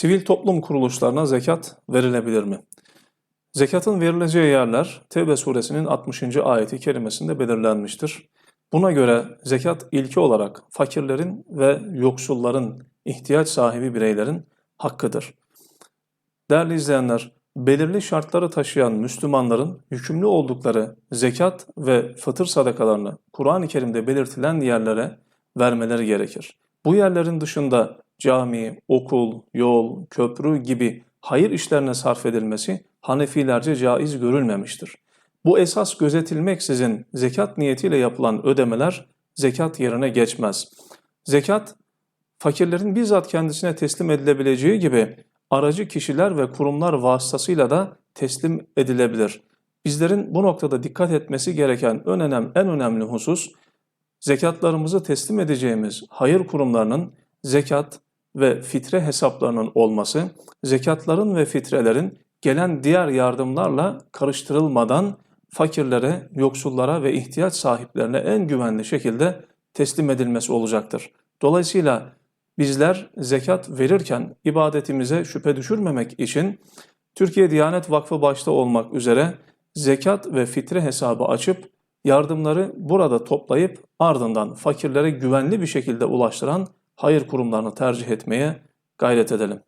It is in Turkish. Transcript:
Sivil toplum kuruluşlarına zekat verilebilir mi? Zekatın verileceği yerler Tevbe suresinin 60. ayeti kerimesinde belirlenmiştir. Buna göre zekat ilki olarak fakirlerin ve yoksulların, ihtiyaç sahibi bireylerin hakkıdır. Değerli izleyenler, belirli şartları taşıyan Müslümanların yükümlü oldukları zekat ve fıtır sadakalarını Kur'an-ı Kerim'de belirtilen yerlere vermeleri gerekir. Bu yerlerin dışında cami, okul, yol, köprü gibi hayır işlerine sarf edilmesi Hanefilerce caiz görülmemiştir. Bu esas gözetilmeksizin zekat niyetiyle yapılan ödemeler zekat yerine geçmez. Zekat, fakirlerin bizzat kendisine teslim edilebileceği gibi aracı kişiler ve kurumlar vasıtasıyla da teslim edilebilir. Bizlerin bu noktada dikkat etmesi gereken en önemli, en önemli husus, zekatlarımızı teslim edeceğimiz hayır kurumlarının zekat ve fitre hesaplarının olması, zekatların ve fitrelerin gelen diğer yardımlarla karıştırılmadan fakirlere, yoksullara ve ihtiyaç sahiplerine en güvenli şekilde teslim edilmesi olacaktır. Dolayısıyla bizler zekat verirken ibadetimize şüphe düşürmemek için Türkiye Diyanet Vakfı başta olmak üzere zekat ve fitre hesabı açıp yardımları burada toplayıp ardından fakirlere güvenli bir şekilde ulaştıran hayır kurumlarını tercih etmeye gayret edelim.